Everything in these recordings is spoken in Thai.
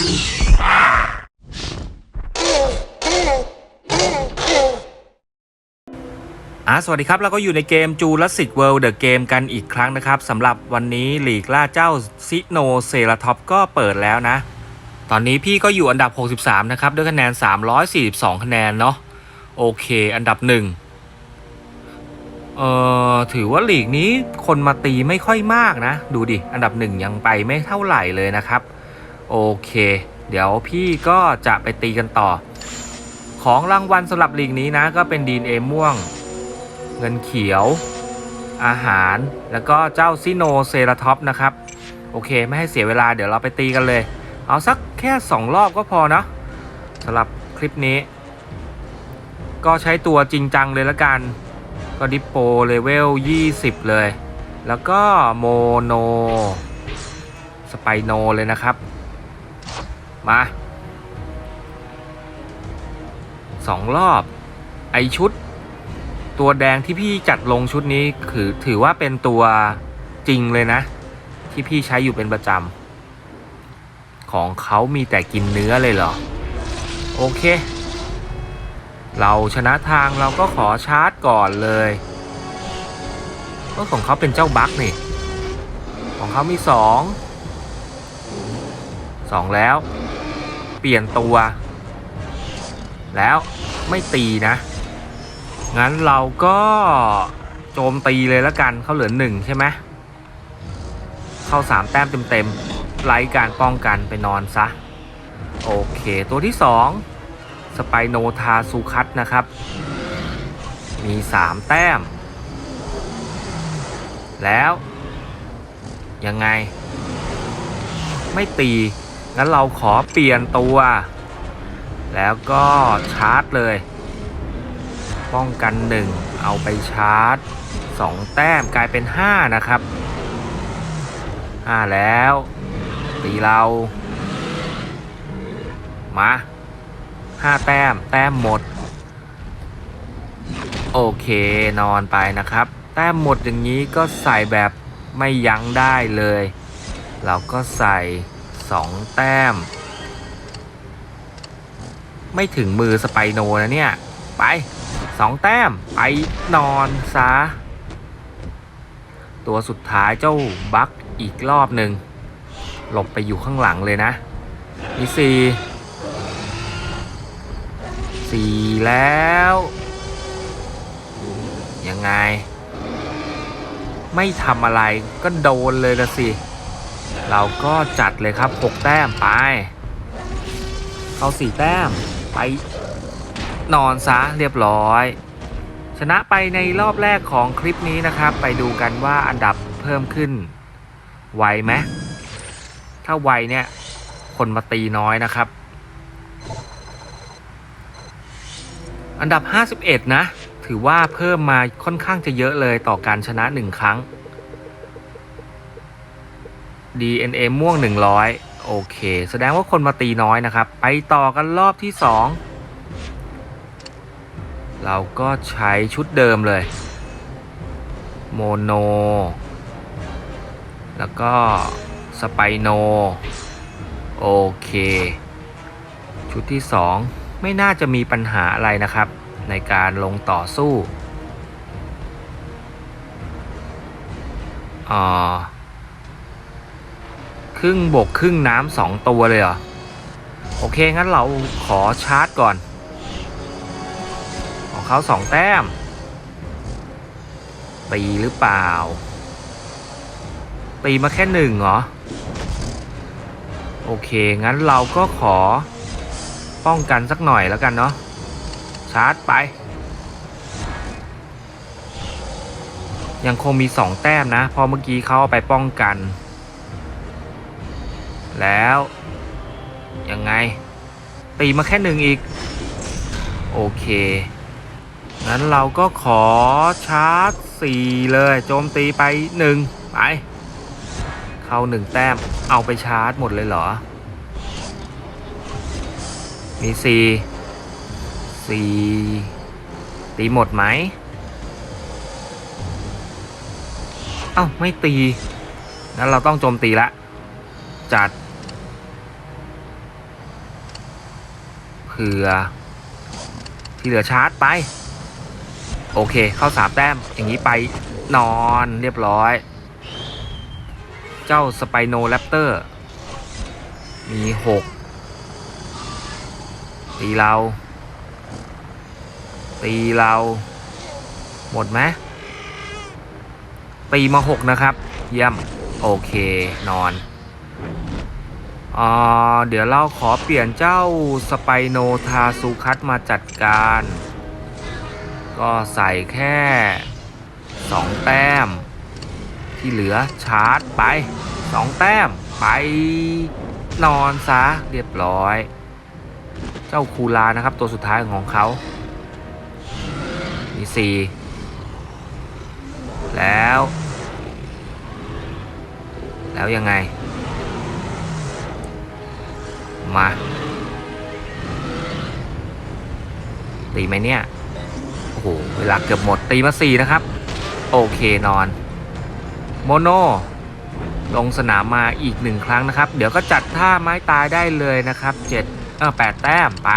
อะสวัสดีครับเราก็อยู่ในเกม Jurassic World The Game กันอีกครั้งนะครับสำหรับวันนี้หลีกล่าเจ้าซิโนเซราท็อปก็เปิดแล้วนะ ตอนนี้พี่ก็อยู่อันดับ 63 นะครับ ด้วยคะแนน 342 คะแนนเนาะโอเค อันดับหนึ่งเอ่อถือว่าหลีกนี้คนมาตีไม่ค่อยมากนะ ดูดิ อันดับหนึ่งยังไปไม่เท่าไหร่เลยนะครับ โอเค เดี๋ยวพี่ก็จะไปตีกันต่อ ของรางวัลสำหรับลีกนี้นะ ก็เป็นดีนเอม่วง เงินเขียว อาหาร แล้วก็เจ้าซิโนเซราท็อปนะครับ โอเคไม่ให้เสียเวลาเดี๋ยวเราไปตีกันเลย เอาสักแค่ 2 รอบก็พอนะสำหรับคลิปนี้ ก็ใช้ตัวจริงจังเลยละกัน ก็ดิปโปเลเวล 20 เลย แล้วก็โมโนสไปโนเลยนะครับ มาสองรอบ ไอชุด ตัวแดงที่พี่จัดลงชุดนี้คือถือว่าเป็นตัวจริงเลยนะ ที่พี่ใช้อยู่เป็นประจำของเขามีแต่กินเนื้อเลยเหรอ โอเค เราชนะทางเราก็ขอชาร์จก่อนเลยก็ของเขาเป็นเจ้าบัคนี่ ของเขามีสองสองแล้ว เปลี่ยนตัว แล้วไม่ตีนะ งั้นเราก็โจมตีเลยแล้วกันเขาเหลือหนึ่งใช่ไหมเข้าสามแต้มเต็มๆไล่การป้องกันไปนอนซะ โอเคตัวที่สองสไปโนทาซูคัตนะครับ มีสามแต้ม แล้ว ยังไง ไม่ตี งั้นเราขอเปลี่ยนตัว แล้วก็ชาร์จเลย ป้องกันหนึ่งเอาไปชาร์จสองแต้มกลายเป็นห้านะครับห้าแล้ว ตีเรา มาห้าแต้ม แต้มหมด โอเคนอนไปนะครับ แต้มหมดอย่างนี้ก็ใส่แบบไม่ยั้งได้เลย เราก็ใส่ สองแต้ม ไม่ถึงมือสไปโนนะเนี่ย ไปสองแต้ม ไปนอนซะ ตัวสุดท้ายเจ้าบัคอีกรอบหนึ่งหลบไปอยู่ข้างหลังเลยนะ มีสี่สี่แล้ว ยังไง ไม่ทำอะไรก็โดนเลยละสิ เราก็จัดเลยครับหกแต้มไป เข้าสี่แต้มไปนอนซะเรียบร้อย ชนะไปในรอบแรกของคลิปนี้นะครับ ไปดูกันว่าอันดับเพิ่มขึ้น ไวไหมถ้าไวเนี่ย คนมาตีน้อยนะครับ อันดับ 51 นะ ถือว่าเพิ่มมาค่อนข้างจะเยอะเลยต่อการชนะ 1 ครั้ง DNA ม่วง 100 โอเค แสดงว่าคนมาตีน้อยนะครับ ไปต่อกันรอบที่ 2 เราก็ใช้ชุดเดิมเลย โมโน แล้วก็สไปโน โอเค ชุดที่ 2 ไม่น่าจะมีปัญหาอะไรนะครับ ในการลงต่อสู้อ่า ครึ่งบกครึ่งน้ำสองตัวเลยเหรอ โอเค งั้นเราขอชาร์จก่อน ของเขาสองแต้ม ตีหรือเปล่า ตีมาแค่หนึ่งเหรอ โอเค งั้นเราก็ขอป้องกันสักหน่อยแล้วกันเนาะ ชาร์จไป ยังคงมีสองแต้มนะ พอเมื่อกี้เขาเอาไปป้องกัน แล้ว ยังไง ตีมาแค่หนึ่งอีก โอเค งั้นเราก็ขอชาร์จสี่เลย โจมตีไปหนึ่งไป เข้าหนึ่งแต้ม เอาไปชาร์จหมดเลยเหรอ มีสี่สี่ตีหมดไหมเอ้าไม่ตี งั้นเราต้องโจมตีละ จัดผื่อ ที่เหลือชาร์จไป โอเค เข้าสามแต้ม อย่างนี้ไปนอนเรียบร้อย เจ้าสไปโนแรปเตอร์ มีหกตีเรา ตีเรา หมดไหมตีมาหกนะครับ เยี่ยม โอเค นอน เดี๋ยวเราขอเปลี่ยนเจ้าสไปโนทาซูคัตมาจัดการ ก็ใส่แค่ 2 แต้ม ที่เหลือชาร์จไป 2 แต้ม ไปนอนซะเรียบร้อย เจ้าคูลานะครับตัวสุดท้ายของเขา มีสี่แล้ว แล้วยังไง มาตีไหมเนี่ย โอ้โห เวลาเกือบหมดตีมาสี่นะครับ โอเคนอน โมโน ลงสนามมาอีกหนึ่งครั้งนะครับ เดี๋ยวก็จัดท่าไม้ตายได้เลยนะครับเจ็ดเออแปดแต้มไป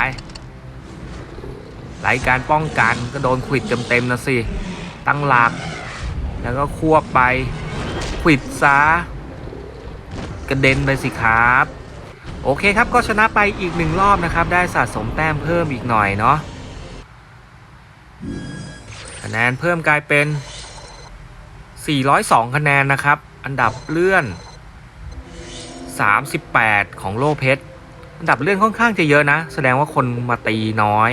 ไหลการป้องกันก็โดนขวิดเต็มๆนะสิ ตั้งหลัก แล้วก็ควบไปขวิดซะกระเด็นไปสิครับ โอเคครับก็ชนะไปอีกหนึ่งรอบนะครับ ได้สะสมแต้มเพิ่มอีกหน่อยเนาะคะแนนเพิ่มกลายเป็น 402 คะแนนนะครับ อันดับเลื่อน 38 ของโลเพชรอันดับเลื่อนค่อนข้างจะเยอะนะ แสดงว่าคนมาตีน้อย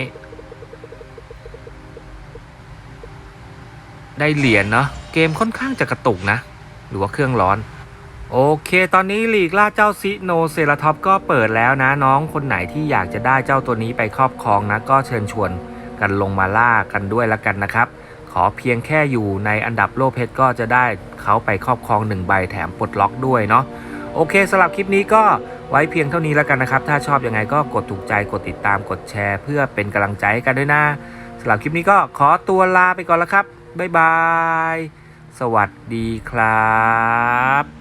ได้เหรียญเนาะเกมค่อนข้างจะกระตุกนะ หรือว่าเครื่องร้อน โอเค ตอนนี้ลีกล่าเจ้าซิโนเซราท็อปก็เปิดแล้วนะน้องคนไหนที่อยากจะได้เจ้าตัวนี้ไปครอบครองนะ ก็เชิญชวนกันลงมาล่ากันด้วยละกันนะครับ ขอเพียงแค่อยู่ในอันดับโลเพชรก็จะได้เขาไปครอบครอง1ใบแถมปลดล็อกด้วยเนาะโอเคสำหรับคลิปนี้ก็ไว้เพียงเท่านี้แล้วกันนะครับ ถ้าชอบยังไงก็กดถูกใจกดติดตามกดแชร์ เพื่อเป็นกำลังใจให้กันด้วยนะสำหรับคลิปนี้ก็ขอตัวลาไปก่อนแล้วครับบ๊ายบาย สวัสดีครับ